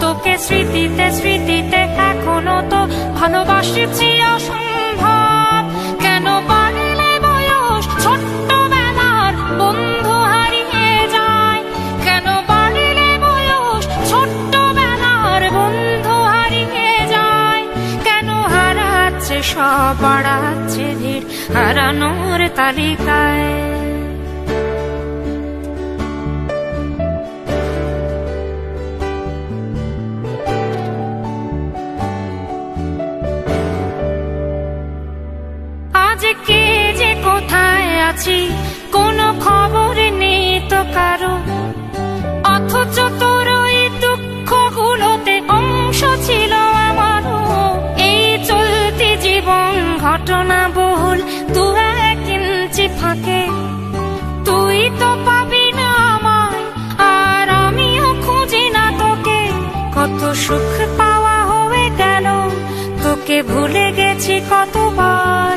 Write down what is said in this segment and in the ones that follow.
তোকে স্মৃতিতে স্মৃতিতে এখনও তো ভালোবাসছি অসম্ভব কেন বাড়লে বয়স ছোট্টবেলার বন্ধু হারিয়ে যায়? কেন বাড়লে বয়স ছোট্টবেলার বন্ধু হারিয়ে যায়? কেন হারাচ্ছে সব, বাড়াচ্ছে ভিড় হারানোর তালিকায়? আজ কে যে কোথায় আছি, কোনো খবর নেই তো কারও। অথচ তোর ওই দুঃখগুলোতে অংশ ছিল আমারও। এই চলতি জীবন ঘটনা বহুল, দু এক ইঞ্চি ফাঁকে। তুই তো পাবি না আমায়, আর আমিও খুঁজি না তোকে। কত সুখ পাওয়া হয়ে গেল, তোকে ভুলে গেছি কতবার।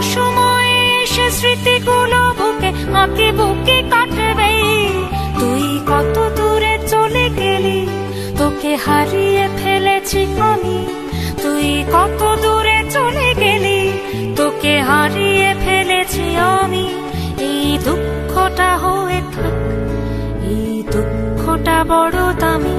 অসময়ে এসে স্মৃতিগুলো বুকে আঁকে বুকে কাটবে। তুই কত দূরে চলে গেলি, তোকে হারিয়ে ফেলেছি আমি। তুই কত দূরে চলে গেলি, তোকে হারিয়ে ফেলেছি আমি। এই দুঃখটা হয়ে থাক, এই দুঃখটা বড় দামি।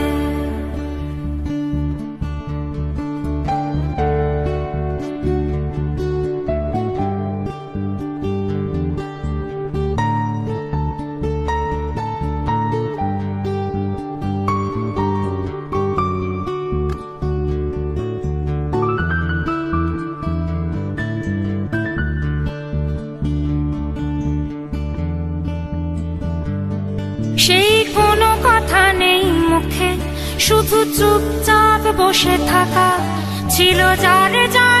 মুখে শুধু চুপচাপ বসে থাকা ছিল যার যার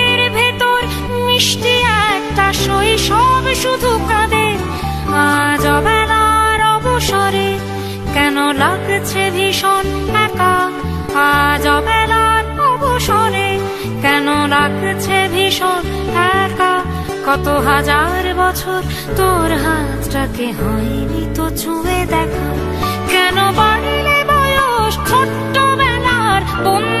মিষ্টি একটা শৈশব শুধু কাঁদে। আজ অবেলার অবসরে কেন লাগছে ভীষণ একা? আজ অবেলার অবসরে কেন লাগছে ভীষণ একা? কত হাজার বছর তোর হাতটাকে হয়নি তো ছুঁয়ে দেখা। কেন বাড়লে বয়স ছোট্টবেলার বন্ধু